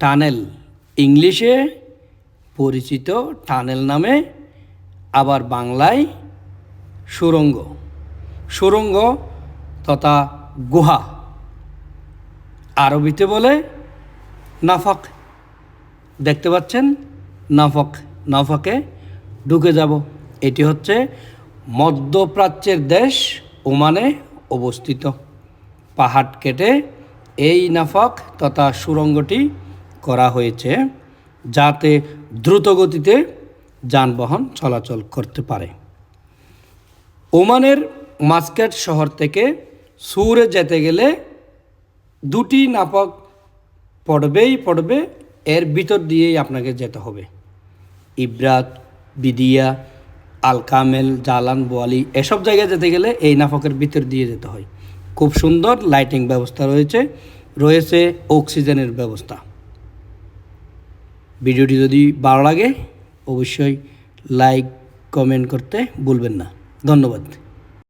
Tunnel. ইংলিশে পরিচিত tunnel নামে, আবার বাংলায় সুরঙ্গ। সুরঙ্গ তথা গুহা। আরবিতে বলে নাফাক। দেখতে পাচ্ছেন? নাফক, নাফাকে ঢুকে যাব। এটি হচ্ছে মধ্যপ্রাচ্যের দেশ ওমানে অবস্থিত। পাহাড় কেটে এই নাফাক তথা সুরঙ্গটি করা হয়েছে যাতে দ্রুত গতিতে যানবাহন চলাচল করতে পারে। ওমানের মাস্কেট শহর থেকে সুরে যেতে গেলে দুটি নাপক পড়বেই পড়বে, এর ভিতর দিয়েই আপনাকে যেতে হবে। ইব্রাত, বিদিয়া আল কামেল জালান, বোয়ালি এসব জায়গায় যেতে গেলে এই নাফকের ভিতর দিয়ে যেতে হয়। খুব সুন্দর লাইটিং ব্যবস্থা রয়েছে রয়েছে অক্সিজেনের ব্যবস্থা। ভিডিওটি যদি ভালো লাগে অবশ্যই লাইক কমেন্ট করতে ভুলবেন না। ধন্যবাদ।